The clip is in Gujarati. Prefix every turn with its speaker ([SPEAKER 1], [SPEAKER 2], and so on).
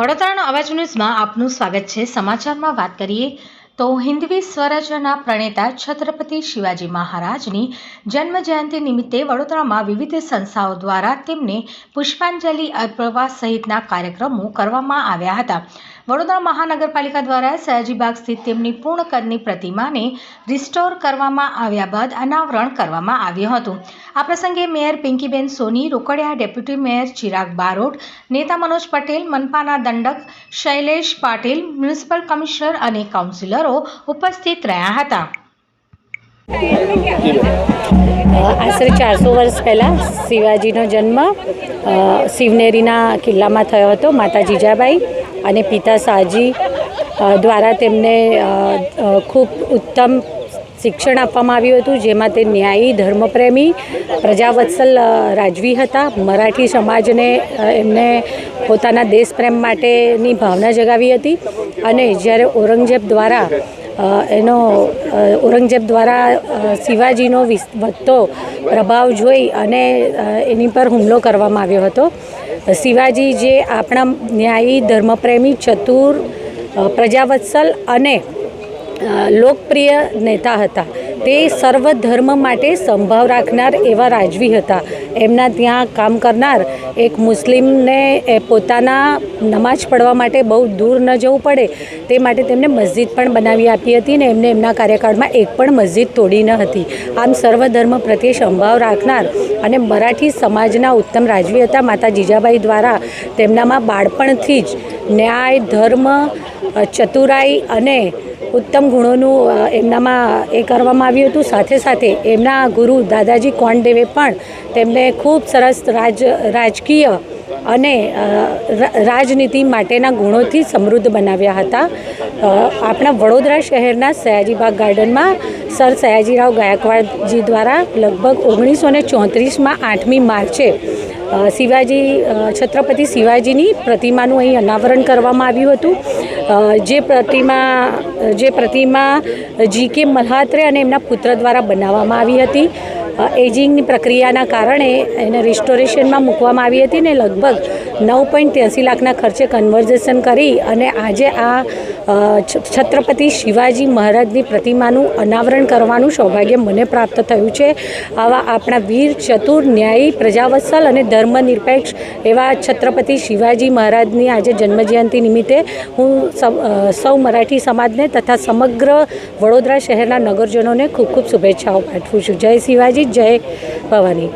[SPEAKER 1] વડોદરાનો અવાજ ન્યૂઝમાં આપનું સ્વાગત છે. સમાચારમાં વાત કરીએ તો હિન્દવી સ્વરાજ્યના પ્રણેતા છત્રપતિ શિવાજી મહારાજની જન્મ જયંતિ નિમિત્તે વડોદરામાં વિવિધ સંસ્થાઓ દ્વારા તેમને પુષ્પાંજલિ અર્પવા સહિતના કાર્યક્રમો કરવામાં આવ્યા હતા. વડોદરા મહાનગરપાલિકા દ્વારા સયાજીબાગ સ્થિત તેમની પૂર્ણ કદની પ્રતિમાને રિસ્ટોર કરવામાં આવ્યા બાદ અનાવરણ કરવામાં આવ્યું હતું. આ પ્રસંગે mayor Pinkiben Soni, Rokadiya deputy mayor Chirag Barot, નેતા મનોજ પટેલ, મનપાના દંડક શૈલેષ પાટીલ, મ્યુનિસિપલ કમિશનર અને કાઉન્સિલરો ઉપસ્થિત રહ્યા હતા.
[SPEAKER 2] આશરે ચારસો વર્ષ પહેલાં શિવાજીનો જન્મ શિવનેરીના કિલ્લામાં થયો હતો, માતા જીજાબાઈ અને પિતા શાહજી દ્વારા તેમને ખૂબ ઉત્તમ શિક્ષણ આપવામાં આવ્યું હતું, જેમાં તે ન્યાયી, ધર્મપ્રેમી, પ્રજાવત્સલ રાજવી હતા. મરાઠી સમાજને એમને પોતાના દેશપ્રેમ માટેની ભાવના જગાવી હતી અને જ્યારે ઔરંગઝેબ દ્વારા એનો ઔરંગઝેબ દ્વારા શિવાજીનો વધતો પ્રભાવ જોઈ અને એની પર હુમલો કરવામાં આવ્યો હતો. શિવાજી જે આપણા ન્યાયી ધર્મપ્રેમી ચતુર પ્રજાવત્સલ અને લોકપ્રિય નેતા હતા તે સર્વ ધર્મ માટે સંભાવ રાખનાર એવા રાજવી હતા. એમના ત્યાં કામ કરનાર એક મુસ્લિમને એ પોતાના નમાજ પઢવા માટે બહુ દૂર ન જવું પડે. તે માટે તેમને મસ્જિદ પણ બનાવી આપી હતી ને એમને એમના કાર્યકાળમાં એક પણ મસ્જિદ તોડી ન હતી. આમ સર્વ ધર્મ પ્રત્યે સંભાવ રાખનાર અને મરાઠી સમાજના ઉત્તમ રાજવી હતા માતા જીજાબાઈ દ્વારા તેમનામાં બાળપણથી જ ન્યાય, ધર્મ, ચતુરાઈ અને ઉત્તમ ગુણોનું એમનામાં એ કરવામાં આવ્યું હતું. સાથે સાથે એમના ગુરુ દાદાજી કોણદેવે પણ તેમને ખૂબ સરસ રાજ, રાજકીય અને રાજનીતિ માટેના ગુણોથી સમૃદ્ધ બનાવ્યા હતા. આપણા વડોદરા શહેરના સયાજીબાગ ગાર્ડનમાં સર સયાજીરાવ ગાયકવાડજી દ્વારા લગભગ ઓગણીસો ને ચોત્રીસમાં આઠમી માર્ચે શિવાજી છત્રપતિ શિવાજીની પ્રતિમાનું અહીં અનાવરણ કરવામાં આવ્યું હતું. જે પ્રતિમા જે પ્રતિમા જી કે મલ્હાત્રે અને એમના પુત્ર દ્વારા બનાવવામાં આવી હતી. એજિંગની પ્રક્રિયાના કારણે એને રિસ્ટોરેશનમાં મૂકવામાં આવી હતી ને લગભગ નવ પોઈન્ટ ત્યાંસી લાખના ખર્ચે કન્વર્ઝેશન કરી અને આજે આ છત્રપતિ શિવાજી મહારાજની પ્રતિમાનું અનાવરણ કરવાનું સૌભાગ્ય મને પ્રાપ્ત થયું છે. આવા આપણા વીર, ચતુર, ન્યાયી, પ્રજાવત્સલ અને ધર્મનિરપેક્ષ એવા છત્રપતિ શિવાજી મહારાજની આજે જન્મજયંતિ નિમિત્તે હું સૌ મરાઠી સમાજને તથા સમગ્ર વડોદરા શહેરના નગરજનોને ખૂબ ખૂબ શુભેચ્છાઓ પાઠવું છું. જય શિવાજી, જય ભવાની.